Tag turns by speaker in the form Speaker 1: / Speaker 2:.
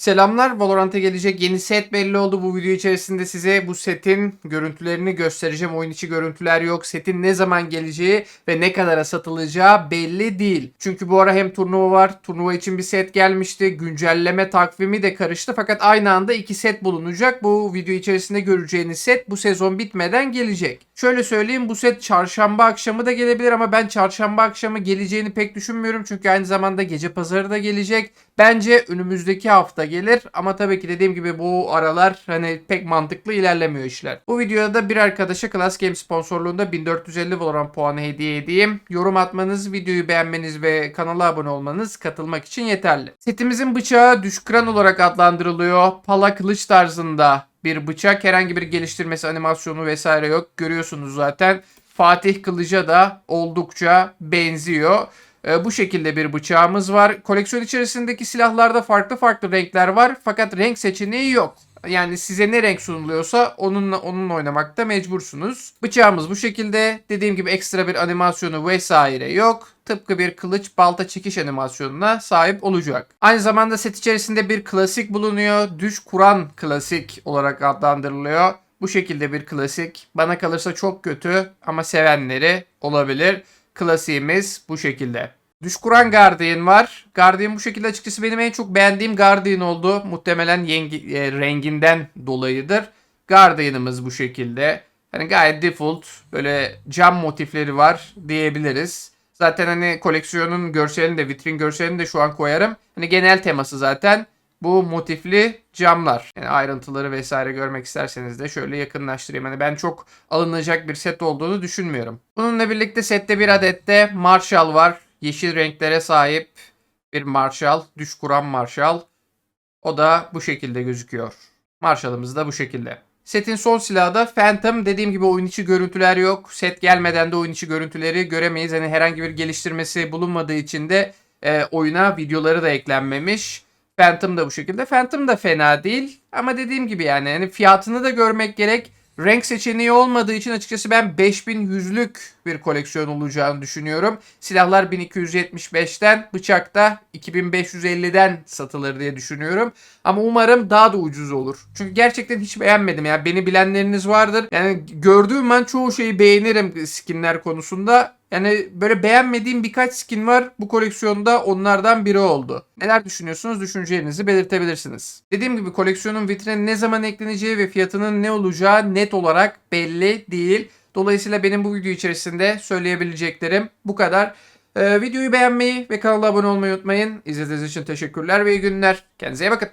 Speaker 1: Selamlar. Valorant'a gelecek yeni set belli oldu. Bu video içerisinde size bu setin görüntülerini göstereceğim. Oyun içi görüntüler yok. Setin ne zaman geleceği ve ne kadara satılacağı belli değil. Çünkü bu ara hem turnuva var. Turnuva için bir set gelmişti. Güncelleme takvimi de karıştı. Fakat aynı anda iki set bulunacak. Bu video içerisinde göreceğiniz set bu sezon bitmeden gelecek. Şöyle söyleyeyim bu set çarşamba akşamı da gelebilir ama ben çarşamba akşamı geleceğini pek düşünmüyorum. Çünkü aynı zamanda gece pazarı da gelecek. Bence önümüzdeki hafta gelir ama tabii ki dediğim gibi bu aralar hani pek mantıklı ilerlemiyor işler. Bu videoda da bir arkadaşa Class Game sponsorluğunda 1450 Valorant puanı hediye edeyim. Yorum atmanız, videoyu beğenmeniz ve kanala abone olmanız katılmak için yeterli. Setimizin bıçağı düşkran olarak adlandırılıyor. Pala kılıç tarzında bir bıçak. Herhangi bir geliştirmesi, animasyonu vesaire yok. Görüyorsunuz zaten. Fatih Kılıç'a da oldukça benziyor. Ee, bu şekilde bir bıçağımız var. Koleksiyon içerisindeki silahlarda farklı farklı renkler var fakat renk seçeneği yok. Yani size ne renk sunuluyorsa onunla onunla oynamakta mecbursunuz. Bıçağımız bu şekilde. Dediğim gibi ekstra bir animasyonu vesaire yok. Tıpkı bir kılıç balta çekiş animasyonuna sahip olacak. Aynı zamanda set içerisinde bir klasik bulunuyor. Düş Kur'an klasik olarak adlandırılıyor. Bu şekilde bir klasik. Bana kalırsa çok kötü ama sevenleri olabilir. Klasiğimiz bu şekilde. Düşkuran Guardian var. Guardian bu şekilde açıkçası benim en çok beğendiğim Guardian oldu. Muhtemelen yengi, e, renginden dolayıdır. Guardian'ımız bu şekilde. Hani gayet default böyle cam motifleri var diyebiliriz. Zaten hani koleksiyonun görselini de vitrin görselini de şu an koyarım. Hani genel teması zaten bu motifli camlar. Yani ayrıntıları vesaire görmek isterseniz de şöyle yakınlaştırayım. Hani ben çok alınacak bir set olduğunu düşünmüyorum. Bununla birlikte sette bir adet de Marshall var. Yeşil renklere sahip bir Marshall. Düş kuran Marshall. O da bu şekilde gözüküyor. Marshall'ımız da bu şekilde. Setin son silahı da Phantom. Dediğim gibi oyun içi görüntüler yok. Set gelmeden de oyun içi görüntüleri göremeyiz. Hani herhangi bir geliştirmesi bulunmadığı için de e, oyuna videoları da eklenmemiş. Phantom da bu şekilde. Phantom da fena değil. Ama dediğim gibi yani hani fiyatını da görmek gerek. Renk seçeneği olmadığı için açıkçası ben 5100'lük bir koleksiyon olacağını düşünüyorum. Silahlar 1275'ten, bıçak da 2550'den satılır diye düşünüyorum. Ama umarım daha da ucuz olur. Çünkü gerçekten hiç beğenmedim. Yani beni bilenleriniz vardır. Yani gördüğüm ben çoğu şeyi beğenirim skinler konusunda. Yani böyle beğenmediğim birkaç skin var. Bu koleksiyonda onlardan biri oldu. Neler düşünüyorsunuz? Düşüncelerinizi belirtebilirsiniz. Dediğim gibi koleksiyonun vitrine ne zaman ekleneceği ve fiyatının ne olacağı net olarak belli değil. Dolayısıyla benim bu video içerisinde söyleyebileceklerim bu kadar. Ee, videoyu beğenmeyi ve kanala abone olmayı unutmayın. İzlediğiniz için teşekkürler ve iyi günler. Kendinize iyi bakın.